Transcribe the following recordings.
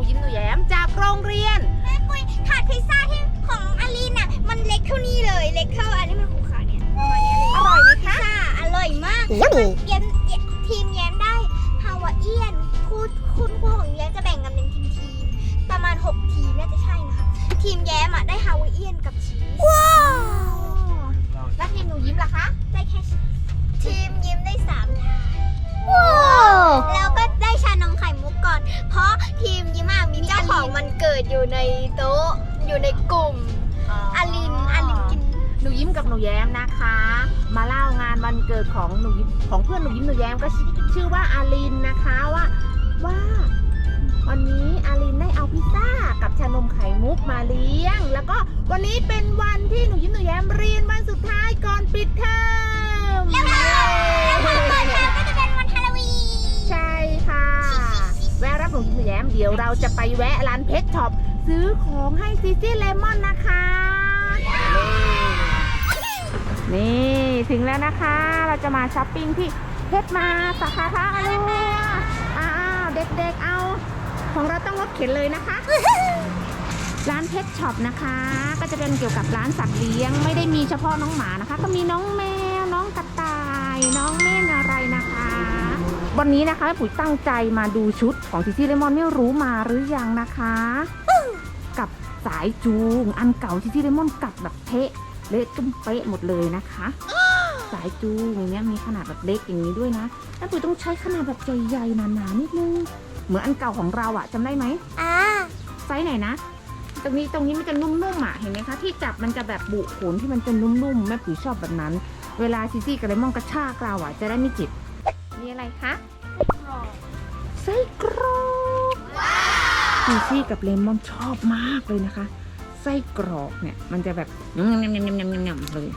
นูยิ้มหนูแย้มจากโรงเรียน แม่ปุ้ยถาดพิซซ่าที่ของอลีนอะ มันเล็กเท่านี้เลย เล็กเท่าอันนี้มันคูขาเนี่ยประมาณเนี้ยเลยอร่อยไหมพิซคะซ่าอร่อยมากยัมมี่แย้มแย้มทีมแย้มได้ฮาวาเอียนคู่คุณครูของแย้มจะแบ่งกันเป็นทีมทีมๆประมาณ 6 ทีมน่าจะใช่นะคะ ทีมแย้มอะได้ฮาวาเอียนกับชีสว้าวแล้วทีมหนูยิ้มล่ะคะ ได้แค่ชีสทีมยิ้มได้ ดอยู่ในโต๊ะ อยู่ในกลุ่มอลินอลินกิน หนูยิ้มกับหนูแย้มนะคะ มาเล่างานวันเกิดของหนูยิ้มของเพื่อนหนูยิ้มหนูแย้มก็ชื่อชื่อว่าอาลินนะคะว่าว่าวันนี้อาลินได้เอาพิซซ่ากับชานมไข่มุกมาเลี้ยง แล้วก็วันนี้เป็นวันที่หนูยิ้มหนูแย้มเรียนวันสุดท้ายก่อนปิดเทอม มหนูแย้มเดี๋ยวเราจะไปแวะร้านเพชรช็อปซื้อของให้ซีซี่เลมอนนะคะ นี่ถึงแล้วนะคะ เราจะมาช้อปปิ้งที่เพชรมาสาขาท่าอรุณอ้าวเด็กๆเอา ของเราต้องรถเข็นเลยนะคะ ร้านเพชรช็อปนะคะ ก็จะเป็นเกี่ยวกับร้านสัตว์เลี้ยง ไม่ได้มีเฉพาะน้องหมานะคะ ก็มีน้องแมวน้องกระต่าย น้องเม่นอะไรนะคะ วันนี้นะคะแม่ปุ๋ยตั้งใจมาดูชุดของซิซี่เลมอนไม่รู้มาหรือยังนะคะ กับสายจูงอันเก่าซิซี่เลมอนกัดแบบเทะเละตุ้มเป๊ะหมดเลยนะคะ สายจูงอย่างเงี้ยมีขนาดแบบเล็กอย่างนี้ด้วยนะแม่ปุ๋ยต้องใช้ขนาดแบบใหญ่ๆหนาๆนิดนึง เหมือนอันเก่าของเราอะจำได้ไหมอ่าไซส์ไหนนะตรงนี้ตรงนี้มันจะนุ่มๆอะเห็นไหมคะที่จับมันจะแบบบุขนที่มันจะนุ่มๆแม่ปุ๋ยชอบแบบนั้น เวลาซิซี่กับเลมอนกระชากเราอะจะได้ไม่เจ็บ มีอะไรคะไส้กรอกซิซี่กับเลมอนชอบมากเลยนะคะ ไส้กรอกเนี่ย มันจะแบบยำยำยำยำยำยำเลย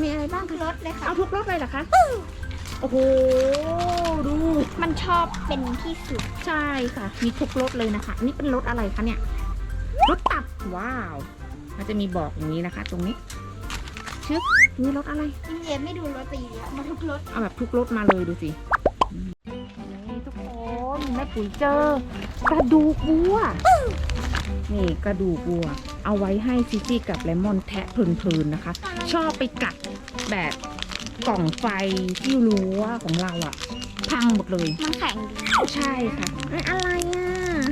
มีอะไรบ้างคะรสเลยค่ะ เอาทุกรสเลยเหรอคะ โอ้โห ดู มันชอบเป็นที่สุด ใช่ค่ะ มีทุกรสเลยนะคะ นี่เป็นรสอะไรคะเนี่ย รสตับ ว้าว มันจะมีบอกอย่างนี้นะคะ ตรงนี้ ชึบนี่รสอะไรเย็นไม่ดูรสตีแล้วมาทุกรสเอาแบบทุกรสมาเลยดูสินี่ทุกคนแม่ปุ๋ยเจอกระดูกวัวนี่กระดูกวัว เอาไว้ให้ซิซี่กับเลมอนแทะเพลินๆนะคะ ชอบไปกัดแบบกล่องไฟที่รั้วของเราอะพังหมดเลยมันแข็งดีใช่ค่ะเอ้ยอะไรอะ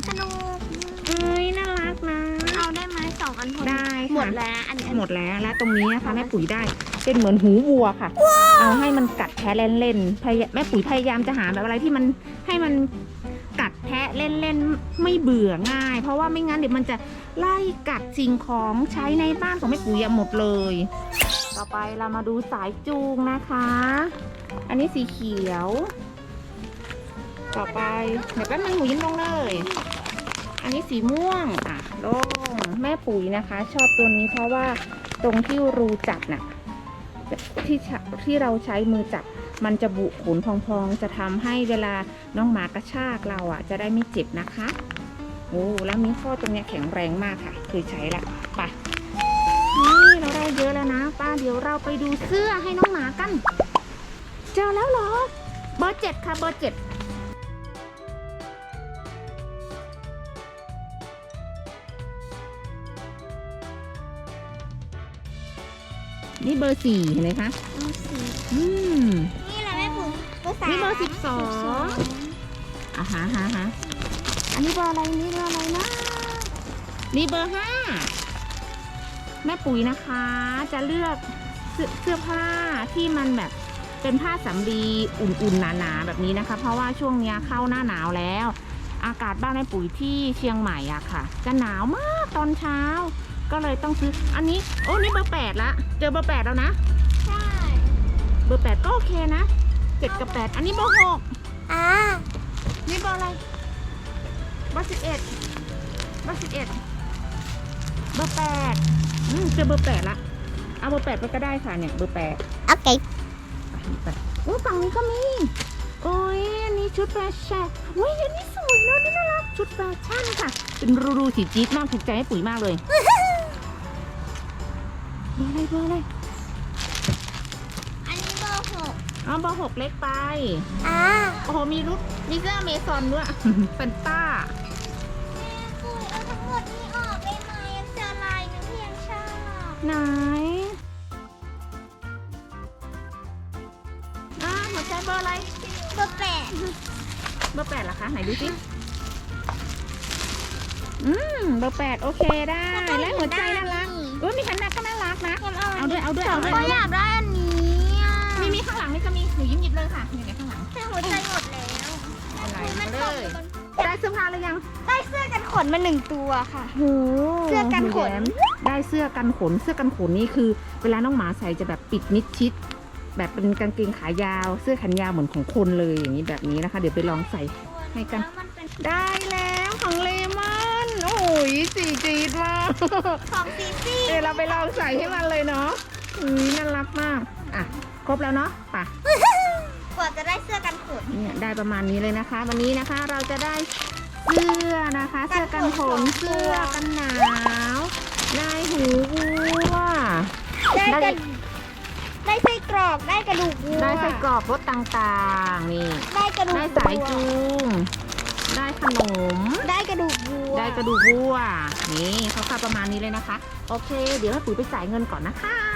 สนุกเอ้ยน่ารักนะ เอาได้ไหมสองอันพอได้ค่ะ หมดแล้ว อันนี้หมดแล้วและตรงนี้นะคะแม่ปุ๋ยได้เป็นเหมือนหูวัวค่ะ เอาให้มันกัดแทะเล่นๆพยายแม่ปุ๋ยพยายามจะหาแบบอะไรที่มันให้มันกัดแทะเล่นๆไม่เบื่อง่าย เพราะว่าไม่งั้นเดี๋ยวมันจะไล่กัดสิ่งของใช้ในบ้านของแม่ปุ๋ยอะหมดเลย ต่อไปเรามาดูสายจูงนะคะ อันนี้สีเขียว ต่อไปเดี๋ยวแป๊บนึงหนูยิ้มลงเลย อันนี้สีม่วงอะลงแม่ปุ๋ยนะคะ ชอบตัวนี้เพราะว่าตรงที่รูจับน่ะที่ที่เราใช้มือจับมันจะบุขนพองๆ จะทำให้เวลาน้องหมากระชากเราอะ จะได้ไม่เจ็บนะคะโอ้แล้วมีข้อตรงเนี้ยแข็งแรงมากค่ะเคยใช้ละไปนี่เราได้เยอะแล้วนะ ป้าเดี๋ยวเราไปดูเสื้อให้น้องหมากัน เจอแล้วเหรอเบอร์เจ็ดค่ะเบอร์เจ็ด นี่เบอร์สี่เห็นไหมคะเอาสีอืม นี่แหละแม่ปุ๋ยเบอร์สามนี่เบอร์สิบสอง อะฮะฮะฮะอันนี้เบอร์อะไรนี่เบอร์อะไรนะนี่เบอร์ห้าแม่ปุ๋ยนะคะ จะเลือกเสื้อเสื้อผ้าที่มันแบบเป็นผ้าสำลีอุ่นๆหนาๆแบบนี้นะคะ เพราะว่าช่วงเนี้ยเข้าหน้าหนาวแล้ว อากาศบ้านแม่ปุ๋ยที่เชียงใหม่อะค่ะ จะหนาวมากตอนเช้า ก็เลยต้องซื้อ อันนี้ โอ้นี่เบอร์แปดละ เจอเบอร์แปดแล้วนะ ใช่เบอร์แปดก็โอเคนะเจ็ดกับแปดอันนี้เบอร์หกอ่านี่เบอร์อะไร เบอร์สิบเอ็ดเบอร์สิบเอ็ดเบอร์แปดอืมเจอเบอร์แปดละ เอาเบอร์แปดไปก็ได้ค่ะเนี่ยเบอร์แปดโอเคอะเบอร์แปดโอ้ฝั่งนี้ก็มี โอ้ยอันนี้ชุดแฟชั่นโอ้ยอันนี้สวยเนอะนี่น่ารักชุดแฟชั่นค่ะ เป็นรูรูๆสีจี๊ดมากถูกใจให้ปุ๋ยมากเลย เบอร์อะไรเบอร์อะไรอันนี้เบอร์หกอ๋อเบอร์หกเล็กไป อ่าโอ้โห มีรุ่นมีเสื้อเมซอนด้วย แฟนต้า ปุ๋ยเอาทั้งหมดนี้ออกได้ไหมจอลายหนึงที่ยงชอบไหนอ่าหัวใจเบอร์อะไร เบอร์แปดเบอร์แปดเหรอคะ ไหนดูสิ อืม เบอร์แปดโอเคได้ แล้วหัวใจน่ารักอุ้ยมีขนาดขนาด รักนะเอาด้วยเอาด้วยเอาด้วยก็อยากได้อันนี้อะมีมีข้างหลังนี่ก็มีหนูยิ้มหยิบเลยค่ะอยู่ในข้างหลังแต่หัวใจหมดแล้วอะไรมันเลตกยอยู่บนได้เสื้อผ้าหรือยังได้เสื้อกันขนมาหนึ่งตัวค่ะโหเสื้อกันขนหแย้มได้เสื้อกันขน เสื้อกันขนนี่คือ เวลาน้องหมาใส่จะแบบปิดมิดชิด แบบเป็นกางเกงขายาว เสื้อแขนยาวเหมือนของคนเลยอย่างนี้แบบนี้นะคะ เดี๋ยวไปลองใส่ให้กันแล้วมันเป็นได้แล้วของเลมอนโอ้ ยสีจีดมากของซีซี่เดี๋ยวเราไปลองใส่ให้มันเลยเนาะอุ้ยน่ารักมากอะครบแล้วเนาะไป่ะกว่าจะได้เสื้อกันขนเนี่ยได้ประมาณนี้เลยนะคะ วันนี้นะคะเราจะได้เสื้อนะคะ เสื้อกันฝนเสื้อกันหนาวได้หูวัวได้ได้กระได้ไส้กรอกได้กระดูกวัวได้ไส้กรอกรสต่างๆนี่ ได้กระดูกได้สายจูง ได้ขนม ได้กระดูกวัวได้กระดูกวัว นี่เขาวๆประมาณนี้เลยนะคะ โอเค เดี๋ยวให้ปุ๋ยไปจ่ายเงินก่อนนะคะ